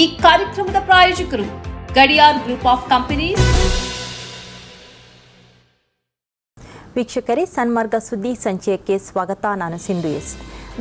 ಈ ಕಾರ್ಯಕ್ರಮದ ಪ್ರಾಯೋಜಕರು ಗಡಿಯಾರ್ ಗ್ರೂಪ್ ಆಫ್ ಕಂಪನೀಸ್. ವೀಕ್ಷಕರೇ ಸನ್ಮಾರ್ಗ ಸುದ್ದಿ ಸಂಚಯಕ್ಕೆ ಸ್ವಾಗತ. ನಾನು ಸಿಂಧು ಎಸ್.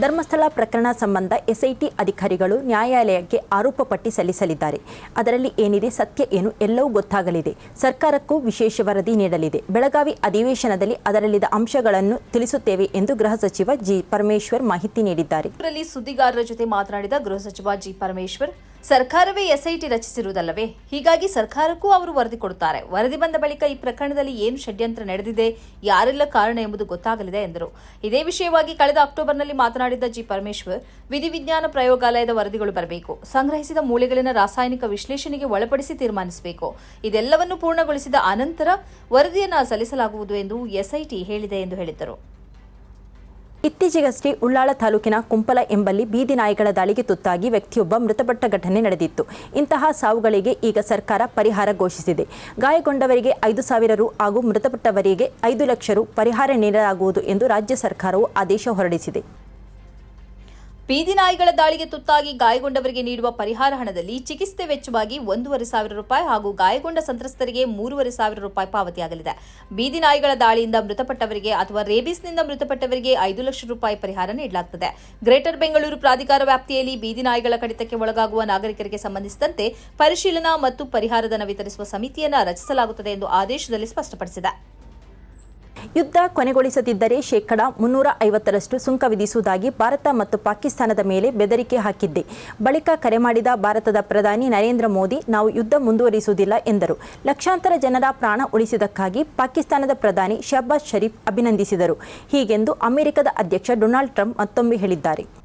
ಧರ್ಮಸ್ಥಳ ಪ್ರಕರಣ ಸಂಬಂಧ ಎಸ್ಐಟಿ ಅಧಿಕಾರಿಗಳು ನ್ಯಾಯಾಲಯಕ್ಕೆ ಆರೋಪ ಪಟ್ಟಿ ಸಲ್ಲಿಸಲಿದ್ದಾರೆ. ಅದರಲ್ಲಿ ಏನಿದೆ ಸತ್ಯ ಏನು ಎಲ್ಲವೂ ಗೊತ್ತಾಗಲಿದೆ. ಸರ್ಕಾರಕ್ಕೂ ವಿಶೇಷ ವರದಿ ನೀಡಲಿದೆ. ಬೆಳಗಾವಿ ಅಧಿವೇಶನದಲ್ಲಿ ಅದರಲ್ಲಿದ್ದ ಅಂಶಗಳನ್ನು ತಿಳಿಸುತ್ತೇವೆ ಎಂದು ಗೃಹ ಸಚಿವ ಜಿ. ಪರಮೇಶ್ವರ್ ಮಾಹಿತಿ ನೀಡಿದ್ದಾರೆ. ಸುದ್ದಿಗಾರರ ಜೊತೆ ಮಾತನಾಡಿದ ಗೃಹ ಸಚಿವ ಜಿ. ಪರಮೇಶ್ವರ್ ಸರ್ಕಾರವೇ ಎಸ್ಐಟಿ ರಚಿಸಿರುವುದಲ್ಲವೇ? ಹೀಗಾಗಿ ಸರ್ಕಾರಕ್ಕೂ ಅವರು ವರದಿ ಕೊಡುತ್ತಾರೆ. ವರದಿ ಬಂದ ಬಳಿಕ ಈ ಪ್ರಕರಣದಲ್ಲಿ ಏನು ಷಡ್ಯಂತ್ರ ನಡೆದಿದೆ, ಯಾರೆಲ್ಲ ಕಾರಣ ಎಂಬುದು ಗೊತ್ತಾಗಲಿದೆ ಎಂದರು. ಇದೇ ವಿಷಯವಾಗಿ ಕಳೆದ ಅಕ್ಟೋಬರ್ನಲ್ಲಿ ಮಾತನಾಡಿದ ಜಿ ಪರಮೇಶ್ವರ್, ವಿಧಿವಿಜ್ಞಾನ ಪ್ರಯೋಗಾಲಯದ ವರದಿಗಳು ಬರಬೇಕು. ಸಂಗ್ರಹಿಸಿದ ಮೂಳೆಗಳಿನ ರಾಸಾಯನಿಕ ವಿಶ್ಲೇಷಣೆಗೆ ಒಳಪಡಿಸಿ ತೀರ್ಮಾನಿಸಬೇಕು. ಇದೆಲ್ಲವನ್ನು ಪೂರ್ಣಗೊಳಿಸಿದ ಅನಂತರ ವರದಿಯನ್ನು ಸಲ್ಲಿಸಲಾಗುವುದು ಎಂದು ಎಸ್ಐಟಿ ಹೇಳಿದೆ ಎಂದು ಹೇಳಿದ್ದರು. ಇತ್ತೀಚೆಗಷ್ಟೇ ಉಳ್ಳಾಳ ತಾಲೂಕಿನ ಕುಂಪಲ ಎಂಬಲ್ಲಿ ಬೀದಿ ನಾಯಿಗಳ ದಾಳಿಗೆ ತುತ್ತಾಗಿ ವ್ಯಕ್ತಿಯೊಬ್ಬ ಮೃತಪಟ್ಟ ಘಟನೆ ನಡೆದಿತ್ತು. ಇಂತಹ ಸಾವುಗಳಿಗೆ ಈಗ ಸರ್ಕಾರ ಪರಿಹಾರ ಘೋಷಿಸಿದೆ. ಗಾಯಗೊಂಡವರಿಗೆ ಐದು ಸಾವಿರ ರು ಹಾಗೂ ಮೃತಪಟ್ಟವರಿಗೆ ಐದು ಲಕ್ಷ ರು ಪರಿಹಾರ ನೀಡಲಾಗುವುದು ಎಂದು ರಾಜ್ಯ ಸರ್ಕಾರವು ಆದೇಶ ಹೊರಡಿಸಿದೆ. ಬೀದಿ ನಾಯಿಗಳ ದಾಳಿಗೆ ತುತ್ತಾಗಿ ಗಾಯಗೊಂಡವರಿಗೆ ನೀಡುವ ಪರಿಹಾರ ಹಣದಲ್ಲಿ ಚಿಕಿತ್ಸೆ ವೆಚ್ಚವಾಗಿ ಒಂದೂವರೆ ಸಾವಿರ ರೂಪಾಯಿ ಹಾಗೂ ಗಾಯಗೊಂಡ ಸಂತ್ರಸ್ತರಿಗೆ ಮೂರುವರೆ ಸಾವಿರ ರೂಪಾಯಿ ಪಾವತಿಯಾಗಲಿದೆ. ಬೀದಿ ನಾಯಿಗಳ ದಾಳಿಯಿಂದ ಮೃತಪಟ್ಟವರಿಗೆ ಅಥವಾ ರೇಬಿಸ್ನಿಂದ ಮೃತಪಟ್ಟವರಿಗೆ ಐದು ಲಕ್ಷ ರೂಪಾಯಿ ಪರಿಹಾರ ನೀಡಲಾಗುತ್ತದೆ ಗ್ರೇಟರ್ ಬೆಂಗಳೂರು ಪ್ರಾಧಿಕಾರ ವ್ಯಾಪ್ತಿಯಲ್ಲಿ ಬೀದಿ ನಾಯಿಗಳ ಕಡಿತಕ್ಕೆ ಒಳಗಾಗುವ ನಾಗರಿಕರಿಗೆ ಸಂಬಂಧಿಸಿದಂತೆ ಪರಿಶೀಲನಾ ಮತ್ತು ಪರಿಹಾರಧನ ವಿತರಿಸುವ ಸಮಿತಿಯನ್ನು ರಚಿಸಲಾಗುತ್ತದೆ ಎಂದು ಆದೇಶದಲ್ಲಿ ಸ್ಪಷ್ಟಪಡಿಸಿದೆ. ಯುದ್ಧ ಕೊನೆಗೊಳಿಸದಿದ್ದರೆ ಶೇಕಡಾ ಮುನ್ನೂರ ಐವತ್ತರಷ್ಟು ಸುಂಕ ವಿಧಿಸುವುದಾಗಿ ಭಾರತ ಮತ್ತು ಪಾಕಿಸ್ತಾನದ ಮೇಲೆ ಬೆದರಿಕೆ ಹಾಕಿದ್ದೆ. ಬಳಿಕ ಕರೆ ಮಾಡಿದ ಭಾರತದ ಪ್ರಧಾನಿ ನರೇಂದ್ರ ಮೋದಿ, ನಾವು ಯುದ್ಧ ಮುಂದುವರಿಸುವುದಿಲ್ಲ ಎಂದರು. ಲಕ್ಷಾಂತರ ಜನರ ಪ್ರಾಣ ಉಳಿಸಿದಕ್ಕಾಗಿ ಪಾಕಿಸ್ತಾನದ ಪ್ರಧಾನಿ ಶಹಬಾಜ್ ಷರೀಫ್ ಅಭಿನಂದಿಸಿದರು. ಹೀಗೆಂದು ಅಮೆರಿಕದ ಅಧ್ಯಕ್ಷ ಡೊನಾಲ್ಡ್ ಟ್ರಂಪ್ ಮತ್ತೊಮ್ಮೆ ಹೇಳಿದ್ದಾರೆ.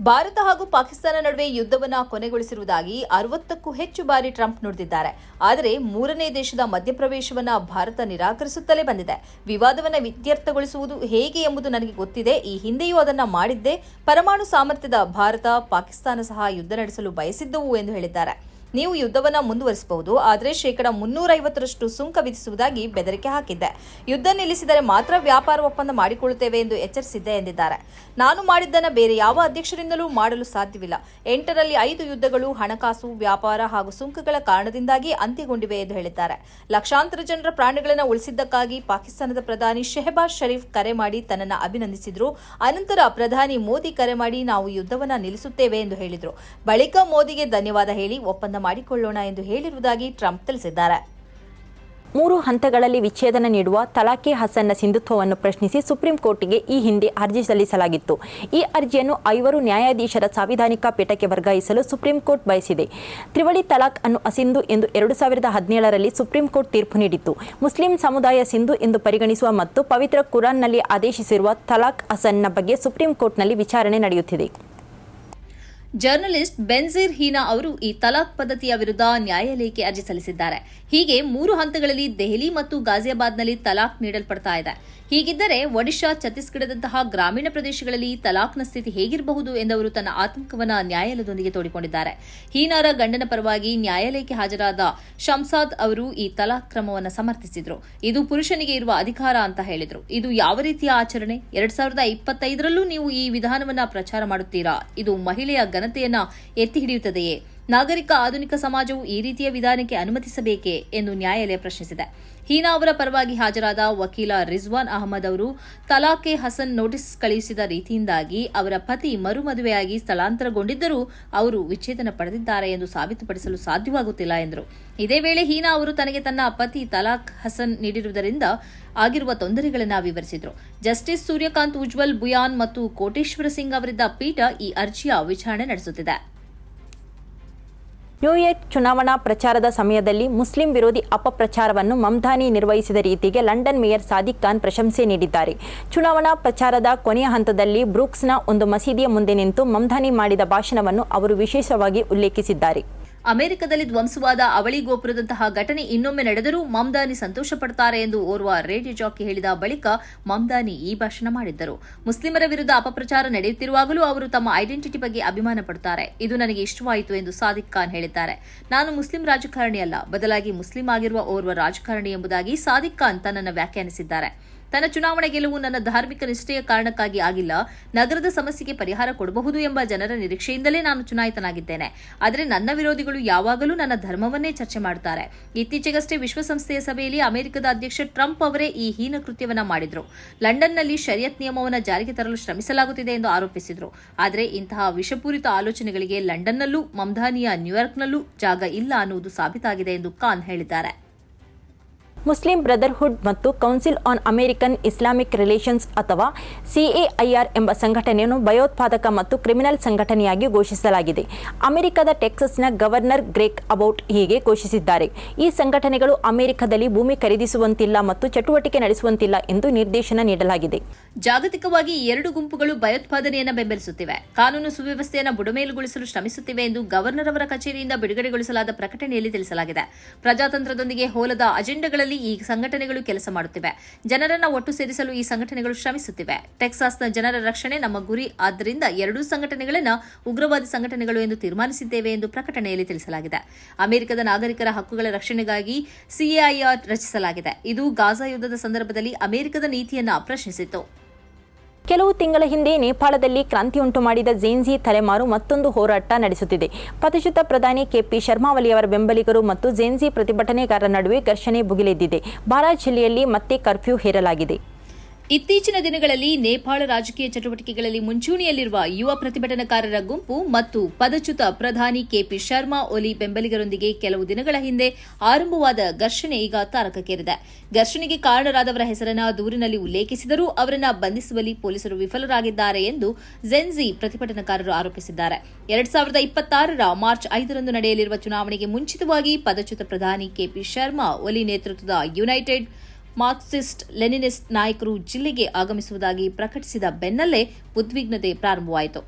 ಭಾರತ ಹಾಗೂ ಪಾಕಿಸ್ತಾನ ನಡುವೆ ಯುದ್ಧವನ್ನು ಕೊನೆಗೊಳಿಸಿರುವುದಾಗಿ ಅರವತ್ತಕ್ಕೂ ಹೆಚ್ಚು ಬಾರಿ ಟ್ರಂಪ್ ನುಡಿದಿದ್ದಾರೆ. ಆದರೆ ಮೂರನೇ ದೇಶದ ಮಧ್ಯಪ್ರವೇಶವನ್ನು ಭಾರತ ನಿರಾಕರಿಸುತ್ತಲೇ ಬಂದಿದೆ. ವಿವಾದವನ್ನು ಇತ್ಯರ್ಥಗೊಳಿಸುವುದು ಹೇಗೆ ಎಂಬುದು ನನಗೆ ಗೊತ್ತಿದೆ. ಈ ಹಿಂದೆಯೂ ಅದನ್ನು ಮಾಡಿದ್ದೆ ಪರಮಾಣು ಸಾಮರ್ಥ್ಯದ ಭಾರತ, ಪಾಕಿಸ್ತಾನ ಸಹ ಯುದ್ಧ ನಡೆಸಲು ಬಯಸಿದ್ದವು ಎಂದು ಹೇಳಿದ್ದಾರೆ. ನೀವು ಯುದ್ಧವನ್ನ ಮುಂದುವರಿಸಬಹುದು, ಆದರೆ ಶೇಕಡ ಮುನ್ನೂರೈವತ್ತರಷ್ಟು ಸುಂಕ ವಿಧಿಸುವುದಾಗಿ ಬೆದರಿಕೆ ಹಾಕಿದ್ದೆ. ಯುದ್ಧ ನಿಲ್ಲಿಸಿದರೆ ಮಾತ್ರ ವ್ಯಾಪಾರ ಒಪ್ಪಂದ ಮಾಡಿಕೊಳ್ಳುತ್ತೇವೆ ಎಂದು ಎಚ್ಚರಿಸಿದ್ದೆ ಎಂದಿದ್ದಾರೆ. ನಾನು ಮಾಡಿದ್ದನ್ನ ಬೇರೆ ಯಾವ ಅಧ್ಯಕ್ಷರಿಂದಲೂ ಮಾಡಲು ಸಾಧ್ಯವಿಲ್ಲ. ಎಂಟರಲ್ಲಿ ಐದು ಯುದ್ಧಗಳು ಹಣಕಾಸು, ವ್ಯಾಪಾರ ಹಾಗೂ ಸುಂಕಗಳ ಕಾರಣದಿಂದಾಗಿ ಅಂತ್ಯಗೊಂಡಿವೆ ಎಂದು ಹೇಳಿದ್ದಾರೆ. ಲಕ್ಷಾಂತರ ಜನರ ಪ್ರಾಣಗಳನ್ನು ಉಳಿಸಿದ್ದಕ್ಕಾಗಿ ಪಾಕಿಸ್ತಾನದ ಪ್ರಧಾನಿ ಶೆಹಬಾಜ್ ಶರೀಫ್ ಕರೆ ಮಾಡಿ ತನ್ನನ್ನು ಅಭಿನಂದಿಸಿದ್ರು. ಅನಂತರ ಪ್ರಧಾನಿ ಮೋದಿ ಕರೆ ಮಾಡಿ ನಾವು ಯುದ್ಧವನ್ನ ನಿಲ್ಲಿಸುತ್ತೇವೆ ಎಂದು ಹೇಳಿದರು. ಬಳಿಕ ಮೋದಿಗೆ ಧನ್ಯವಾದ ಹೇಳಿ ಒಪ್ಪಂದ ಮಾಡಿಕೊಳ್ಳೋಣ ಎಂದು ಹೇಳಿರುವುದಾಗಿ ಟ್ರಂಪ್ ತಿಳಿಸಿದ್ದಾರೆ. ಮೂರು ಹಂತಗಳಲ್ಲಿ ವಿಚ್ಛೇದನ ನೀಡುವ ತಲಾಖೆ ಹಸನ್ನ ಸಿಂಧುತ್ವವನ್ನು ಪ್ರಶ್ನಿಸಿ ಸುಪ್ರೀಂ ಕೋರ್ಟಿಗೆ ಈ ಹಿಂದೆ ಅರ್ಜಿ ಸಲ್ಲಿಸಲಾಗಿತ್ತು. ಈ ಅರ್ಜಿಯನ್ನು ಐವರು ನ್ಯಾಯಾಧೀಶರ ಸಾಂವಿಧಾನಿಕ ಪೀಠಕ್ಕೆ ವರ್ಗಾಯಿಸಲು ಸುಪ್ರೀಂ ಕೋರ್ಟ್ ಬಯಸಿದೆ. ತ್ರಿವಳಿ ತಲಾಖ್ ಅನ್ನು ಅಸಿಂಧು ಎಂದು ಎರಡು ಸಾವಿರದ ಹದಿನೇಳರಲ್ಲಿ ಸುಪ್ರೀಂ ಕೋರ್ಟ್ ತೀರ್ಪು ನೀಡಿತ್ತು. ಮುಸ್ಲಿಂ ಸಮುದಾಯ ಸಿಂಧು ಎಂದು ಪರಿಗಣಿಸುವ ಮತ್ತು ಪವಿತ್ರ ಕುರಾನ್ನಲ್ಲಿ ಆದೇಶಿಸಿರುವ ತಲಾಖ್ ಹಸನ್ನ ಬಗ್ಗೆ ಸುಪ್ರೀಂ ಕೋರ್ಟ್ನಲ್ಲಿ ವಿಚಾರಣೆ ನಡೆಯುತ್ತಿದೆ. ಜರ್ನಲಿಸ್ಟ್ ಬೆನ್ಜೀರ್ ಹೀನಾ ಅವರು ಈ ತಲಾಕ್ ಪದ್ಧತಿಯ ವಿರುದ್ಧ ನ್ಯಾಯಾಲಯಕ್ಕೆ ಅರ್ಜಿ ಸಲ್ಲಿಸಿದ್ದಾರೆ. ಹೀಗೆ ಮೂರು ಹಂತಗಳಲ್ಲಿ ದೆಹಲಿ ಮತ್ತು ಗಾಜಿಯಾಬಾದ್ನಲ್ಲಿ ತಲಾಕ್ ನೀಡಲ್ಪಡ್ತಾ ಇದೆ. ಹೀಗಿದ್ದರೆ ಒಡಿಶಾ, ಛತ್ತೀಸ್ಗಢದಂತಹ ಗ್ರಾಮೀಣ ಪ್ರದೇಶಗಳಲ್ಲಿ ತಲಾಖ್ನ ಸ್ಥಿತಿ ಹೇಗಿರಬಹುದು ಎಂದವರು ತನ್ನ ಆತಂಕವನ್ನು ನ್ಯಾಯಾಲಯದೊಂದಿಗೆ ತೋಡಿಕೊಂಡಿದ್ದಾರೆ. ಹೀನಾರ ಗಂಡನ ಪರವಾಗಿ ನ್ಯಾಯಾಲಯಕ್ಕೆ ಹಾಜರಾದ ಶಂಸಾದ್ ಅವರು ಈ ತಲಾಖ್ ಕ್ರಮವನ್ನು ಸಮರ್ಥಿಸಿದರು. ಇದು ಪುರುಷನಿಗೆ ಇರುವ ಅಧಿಕಾರ ಅಂತ ಹೇಳಿದರು. ಇದು ಯಾವ ರೀತಿಯ ಆಚರಣೆ? ಎರಡ್ ಸಾವಿರದ ಇಪ್ಪತ್ತೈದರಲ್ಲೂ ನೀವು ಈ ವಿಧಾನವನ್ನ ಪ್ರಚಾರ ಮಾಡುತ್ತೀರಾ? ಇದು ಮಹಿಳೆಯ ಘನತೆಯನ್ನ ಎತ್ತಿ ಹಿಡಿಯುತ್ತದೆಯೇ? ನಾಗರಿಕ ಆಧುನಿಕ ಸಮಾಜವು ಈ ರೀತಿಯ ವಿಧಾನಕ್ಕೆ ಅನುಮತಿಸಬೇಕೇ ಎಂದು ನ್ಯಾಯಾಲಯ ಪ್ರಶ್ನಿಸಿದೆ. ಹೀನಾ ಅವರ ಪರವಾಗಿ ಹಾಜರಾದ ವಕೀಲ ರಿಜ್ವಾನ್ ಅಹಮದ್ ಅವರು ತಲಾಖೆ ಹಸನ್ ನೋಟಿಸ್ ಕಳುಹಿಸಿದ ರೀತಿಯಿಂದಾಗಿ ಅವರ ಪತಿ ಮರುಮದುವೆಯಾಗಿ ಸ್ಥಳಾಂತರಗೊಂಡಿದ್ದರೂ ಅವರು ವಿಚ್ಛೇದನ ಪಡೆದಿದ್ದಾರೆ ಎಂದು ಸಾಬೀತುಪಡಿಸಲು ಸಾಧ್ಯವಾಗುತ್ತಿಲ್ಲ ಎಂದರು. ಇದೇ ವೇಳೆ ಹೀನಾ ಅವರು ತನಗೆ ತನ್ನ ಪತಿ ತಲಾಖ್ ಹಸನ್ ನೀಡಿರುವುದರಿಂದ ಆಗಿರುವ ತೊಂದರೆಗಳನ್ನು ವಿವರಿಸಿದರು. ಜಸ್ಟಿಸ್ ಸೂರ್ಯಕಾಂತ್ ಉಜ್ವಲ್ ಬುಯಾನ್ ಮತ್ತು ಕೋಟೇಶ್ವರ ಸಿಂಗ್ ಅವರಿದ್ದ ಪೀಠ ಈ ಅರ್ಜಿಯ ವಿಚಾರಣೆ ನಡೆಸುತ್ತಿದೆ. ನ್ಯೂಯಾರ್ಕ್ ಚುನಾವಣಾ ಪ್ರಚಾರದ ಸಮಯದಲ್ಲಿ ಮುಸ್ಲಿಂ ವಿರೋಧಿ ಅಪಪ್ರಚಾರವನ್ನು ಮಮ್ದಾನಿ ನಿರ್ವಹಿಸಿದ ರೀತಿಗೆ ಲಂಡನ್ ಮೇಯರ್ ಸಾದಿಕ್ ಖಾನ್ ಪ್ರಶಂಸೆ ನೀಡಿದ್ದಾರೆ. ಚುನಾವಣಾ ಪ್ರಚಾರದ ಕೊನೆಯ ಹಂತದಲ್ಲಿ ಬ್ರೂಕ್ಸ್ನ ಒಂದು ಮಸೀದಿಯ ಮುಂದೆ ನಿಂತು ಮಮ್ದಾನಿ ಮಾಡಿದ ಭಾಷಣವನ್ನು ಅವರು ವಿಶೇಷವಾಗಿ ಉಲ್ಲೇಖಿಸಿದ್ದಾರೆ. ಅಮೆರಿಕದಲ್ಲಿ ಧ್ವಂಸವಾದ ಅವಳಿ ಗೋಪುರದಂತಹ ಘಟನೆ ಇನ್ನೊಮ್ಮೆ ನಡೆದರೂ ಮಮ್ದಾನಿ ಸಂತೋಷ ಪಡ್ತಾರೆ ಎಂದು ಓರ್ವ ರೇಡಿಯೋ ಜಾಕಿ ಹೇಳಿದ ಬಳಿಕ ಮಮ್ದಾನಿ ಈ ಭಾಷಣ ಮಾಡಿದ್ದರು. ಮುಸ್ಲಿಮರ ವಿರುದ್ಧ ಅಪಪ್ರಚಾರ ನಡೆಯುತ್ತಿರುವಾಗಲೂ ಅವರು ತಮ್ಮ ಐಡೆಂಟಿಟಿ ಬಗ್ಗೆ ಅಭಿಮಾನ ಪಡ್ತಾರೆ. ಇದು ನನಗೆ ಇಷ್ಟವಾಯಿತು ಎಂದು ಸಾದಿಕ್ ಖಾನ್ ಹೇಳಿದ್ದಾರೆ. ನಾನು ಮುಸ್ಲಿಂ ರಾಜಕಾರಣಿ ಅಲ್ಲ ಬದಲಾಗಿ ಮುಸ್ಲಿಂ ಆಗಿರುವ ಓರ್ವ ರಾಜಕಾರಣಿ ಎಂಬುದಾಗಿ ಸಾದಿಕ್ ಖಾನ್ ತನ್ನನ್ನು ವ್ಯಾಖ್ಯಾನಿಸಿದ್ದಾರೆ. ತನ್ನ ಚುನಾವಣೆ ಗೆಲುವು ನನ್ನ ಧಾರ್ಮಿಕ ನಿಷ್ಠೆಯ ಕಾರಣಕ್ಕಾಗಿ ಆಗಿಲ್ಲ, ನಗರದ ಸಮಸ್ಯೆಗೆ ಪರಿಹಾರ ಕೊಡಬಹುದು ಎಂಬ ಜನರ ನಿರೀಕ್ಷೆಯಿಂದಲೇ ನಾನು ಚುನಾಯಿತನಾಗಿದ್ದೇನೆ. ಆದರೆ ನನ್ನ ವಿರೋಧಿಗಳು ಯಾವಾಗಲೂ ನನ್ನ ಧರ್ಮವನ್ನೇ ಚರ್ಚೆ ಮಾಡುತ್ತಾರೆ ಇತ್ತೀಚೆಗಷ್ಟೇ ವಿಶ್ವಸಂಸ್ಥೆಯ ಸಭೆಯಲ್ಲಿ ಅಮೆರಿಕದ ಅಧ್ಯಕ್ಷ ಟ್ರಂಪ್ ಅವರೇ ಈ ಹೀನ ಕೃತ್ಯವನ್ನು ಮಾಡಿದ್ರು. ಲಂಡನ್ನಲ್ಲಿ ಶರಿಯತ್ ನಿಯಮವನ್ನು ಜಾರಿಗೆ ತರಲು ಶ್ರಮಿಸಲಾಗುತ್ತಿದೆ ಎಂದು ಆರೋಪಿಸಿದರು. ಆದರೆ ಇಂತಹ ವಿಷಪೂರಿತ ಆಲೋಚನೆಗಳಿಗೆ ಲಂಡನ್ನಲ್ಲೂ, ಮಮ್ದಾನಿಯ ನ್ಯೂಯಾರ್ಕ್ನಲ್ಲೂ ಜಾಗ ಇಲ್ಲ ಅನ್ನುವುದು ಸಾಬೀತಾಗಿದೆ ಎಂದು ಖಾನ್ ಹೇಳಿದ್ದಾರೆ. ಮುಸ್ಲಿಂ ಬ್ರದರ್ಹುಡ್ ಮತ್ತು Council on American Islamic Relations ಅಥವಾ ಸಿಎಐಆರ್ ಎಂಬ ಸಂಘಟನೆಯನ್ನು ಭಯೋತ್ಪಾದಕ ಮತ್ತು ಕ್ರಿಮಿನಲ್ ಸಂಘಟನೆಯಾಗಿ ಘೋಷಿಸಲಾಗಿದೆ. ಅಮೆರಿಕದ ಟೆಕ್ಸಸ್ನ ಗವರ್ನರ್ ಗ್ರೇಕ್ ಅಬೌಟ್ ಹೀಗೆ ಘೋಷಿಸಿದ್ದಾರೆ. ಈ ಸಂಘಟನೆಗಳು ಅಮೆರಿಕದಲ್ಲಿ ಭೂಮಿ ಖರೀದಿಸುವಂತಿಲ್ಲ ಮತ್ತು ಚಟುವಟಿಕೆ ನಡೆಸುವಂತಿಲ್ಲ ಎಂದು ನಿರ್ದೇಶನ ನೀಡಲಾಗಿದೆ. ಜಾಗತಿಕವಾಗಿ ಎರಡು ಗುಂಪುಗಳು ಭಯೋತ್ಪಾದನೆಯನ್ನು ಬೆಂಬಲಿಸುತ್ತಿವೆ. ಕಾನೂನು ಸುವ್ಯವಸ್ಥೆಯನ್ನು ಬುಡಮೇಲುಗೊಳಿಸಲು ಶ್ರಮಿಸುತ್ತಿವೆ ಎಂದು ಗವರ್ನರ್ ಅವರ ಕಚೇರಿಯಿಂದ ಬಿಡುಗಡೆಗೊಳಿಸಲಾದ ಪ್ರಕಟಣೆಯಲ್ಲಿ ತಿಳಿಸಲಾಗಿದೆ. ಪ್ರಜಾತಂತ್ರದೊಂದಿಗೆ ಹೋಲದ ಅಜೆಂಡಾಗಳಲ್ಲಿ ಈ ಸಂಘಟನೆಗಳು ಕೆಲಸ ಮಾಡುತ್ತಿವೆ. ಜನರನ್ನ ಒಟ್ಟು ಸೇರಿಸಲು ಈ ಸಂಘಟನೆಗಳು ಶ್ರಮಿಸುತ್ತಿವೆ. ಟೆಕ್ಸಾಸ್ನ ಜನರ ರಕ್ಷಣೆ ನಮ್ಮ ಗುರಿ. ಆದ್ದರಿಂದ ಎರಡೂ ಸಂಘಟನೆಗಳನ್ನು ಉಗ್ರವಾದಿ ಸಂಘಟನೆಗಳು ಎಂದು ತೀರ್ಮಾನಿಸಿದ್ದೇವೆ ಎಂದು ಪ್ರಕಟಣೆಯಲ್ಲಿ ತಿಳಿಸಲಾಗಿದೆ. ಅಮೆರಿಕದ ನಾಗರಿಕರ ಹಕ್ಕುಗಳ ರಕ್ಷಣೆಗಾಗಿ ಸಿಎಐಆರ್ ರಚಿಸಲಾಗಿದೆ. ಇದು ಗಾಜಾ ಯುದ್ಧದ ಸಂದರ್ಭದಲ್ಲಿ ಅಮೆರಿಕದ ನೀತಿಯನ್ನ ಪ್ರಶ್ನಿಸಿತು ಕೆಲವು ತಿಂಗಳ ಹಿಂದೆ ನೇಪಾಳದಲ್ಲಿ ಕ್ರಾಂತಿ ಉಂಟು ಮಾಡಿದ ಜೇನ್ಜಿ ತಲೆಮಾರು ಮತ್ತೊಂದು ಹೋರಾಟ ನಡೆಸುತ್ತಿದೆ. ಪ್ರತಿಷ್ಠಿತ ಪ್ರಧಾನಿ ಕೆಪಿ ಶರ್ಮಾ ಒಲಿ ಅವರ ಬೆಂಬಲಿಗರು ಮತ್ತು ಜೇನ್ಜಿ ಪ್ರತಿಭಟನೆಗಾರರ ನಡುವೆ ಘರ್ಷಣೆ ಭುಗಿಲೆದ್ದಿದೆ. ಬಾರಾ ಜಿಲ್ಲೆಯಲ್ಲಿ ಮತ್ತೆ ಕರ್ಫ್ಯೂ ಹೇರಲಾಗಿದೆ. ಇತ್ತೀಚಿನ ದಿನಗಳಲ್ಲಿ ನೇಪಾಳ ರಾಜಕೀಯ ಚಟುವಟಿಕೆಗಳಲ್ಲಿ ಮುಂಚೂಣಿಯಲ್ಲಿರುವ ಯುವ ಪ್ರತಿಭಟನಾಕಾರರ ಗುಂಪು ಮತ್ತು ಪದಚ್ಯುತ ಪ್ರಧಾನಿ ಕೆಪಿ ಶರ್ಮಾ ಒಲಿ ಬೆಂಬಲಿಗರೊಂದಿಗೆ ಕೆಲವು ದಿನಗಳ ಹಿಂದೆ ಆರಂಭವಾದ ಘರ್ಷಣೆ ಈಗ ತಾರಕಕ್ಕೇರಿದೆ. ಘರ್ಷಣೆಗೆ ಕಾರಣರಾದವರ ಹೆಸರನ್ನ ದೂರಿನಲ್ಲಿ ಉಲ್ಲೇಖಿಸಿದರೂ ಅವರನ್ನ ಬಂಧಿಸುವಲ್ಲಿ ಪೊಲೀಸರು ವಿಫಲರಾಗಿದ್ದಾರೆ ಎಂದು ಜೆನ್ಜಿ ಪ್ರತಿಭಟನಾಕಾರರು ಆರೋಪಿಸಿದ್ದಾರೆ. ಎರಡ್ ಸಾವಿರದ ಇಪ್ಪತ್ತಾರರ ಮಾರ್ಚ್ ಐದರಂದು ನಡೆಯಲಿರುವ ಚುನಾವಣೆಗೆ ಮುಂಚಿತವಾಗಿ ಪದಚ್ಯುತ ಪ್ರಧಾನಿ ಕೆಪಿ ಶರ್ಮಾ ಒಲಿ ನೇತೃತ್ವದ ಯುನೈಟೆಡ್ ಮಾರ್ಕ್ಸಿಸ್ಟ್ ಲೆನಿನಿಸ್ಟ್ ನಾಯಕರು ಜಿಲ್ಲೆಗೆ ಆಗಮಿಸುವುದಾಗಿ ಪ್ರಕಟಿಸಿದ ಬೆನ್ನಲ್ಲೇ ಉದ್ವಿಗ್ನತೆ ಪ್ರಾರಂಭವಾಯಿತು.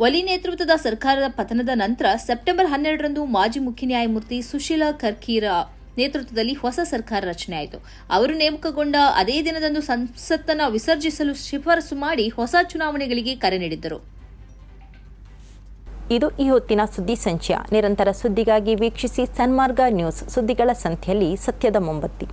ಒಲಿ ನೇತೃತ್ವದ ಸರ್ಕಾರದ ಪತನದ ನಂತರ ಸೆಪ್ಟೆಂಬರ್ ಹನ್ನೆರಡರಂದು ಮಾಜಿ ಮುಖ್ಯ ನ್ಯಾಯಮೂರ್ತಿ ಸುಶೀಲಾ ಖರ್ಖೀರ ನೇತೃತ್ವದಲ್ಲಿ ಹೊಸ ಸರ್ಕಾರ ರಚನೆಯಾಯಿತು. ಅವರು ನೇಮಕಗೊಂಡ ಅದೇ ದಿನದಂದು ಸಂಸತ್ತನ್ನು ವಿಸರ್ಜಿಸಲು ಶಿಫಾರಸು ಮಾಡಿ ಹೊಸ ಚುನಾವಣೆಗಳಿಗೆ ಕರೆ ನೀಡಿದ್ದರು. ಇದು ಈ ಹೊತ್ತಿನ ಸುದ್ದಿ ಸಂಚಯ. ನಿರಂತರ ಸುದ್ದಿಗಾಗಿ ವೀಕ್ಷಿಸಿ ಸನ್ಮಾರ್ಗ ನ್ಯೂಸ್ ಸುದ್ದಿಗಳ ಸಂಖ್ಯೆಯಲ್ಲಿ ಸತ್ಯದ ಮೊಂಬತ್ತಿ.